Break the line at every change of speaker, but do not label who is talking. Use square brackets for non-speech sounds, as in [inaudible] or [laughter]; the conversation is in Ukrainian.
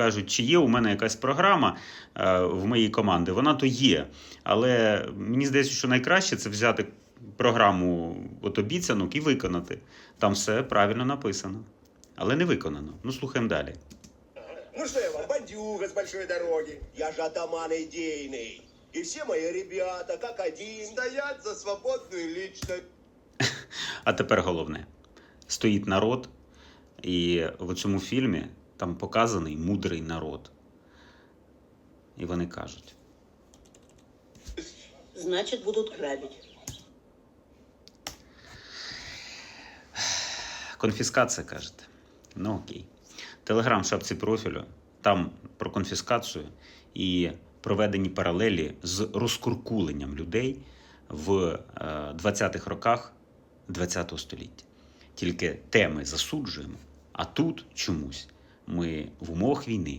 кажуть, чи є у мене якась програма е, в моїй команді, вона то є. Але мені здається, що найкраще це взяти програму от обіцянок і виконати. Там все правильно написано. Але не виконано. Ну, слухаємо далі.
Ну что я вам, бандюга с большой дороги. Я же атаман идейный. И все мои ребята, как один, стоят за свободную личность. [laughs]
А тепер головне: стоїть народ, і в цьому фільмі там показаний мудрий народ. І вони кажуть:
Значит, будут грабить.
конфіскація кажете. Ну окей. Телеграм в шапці профілю, там про конфіскацію і проведені паралелі з розкуркуленням людей в е, 20-х роках 20-го століття. Тільки теми засуджуємо, а тут чомусь ми в умовах війни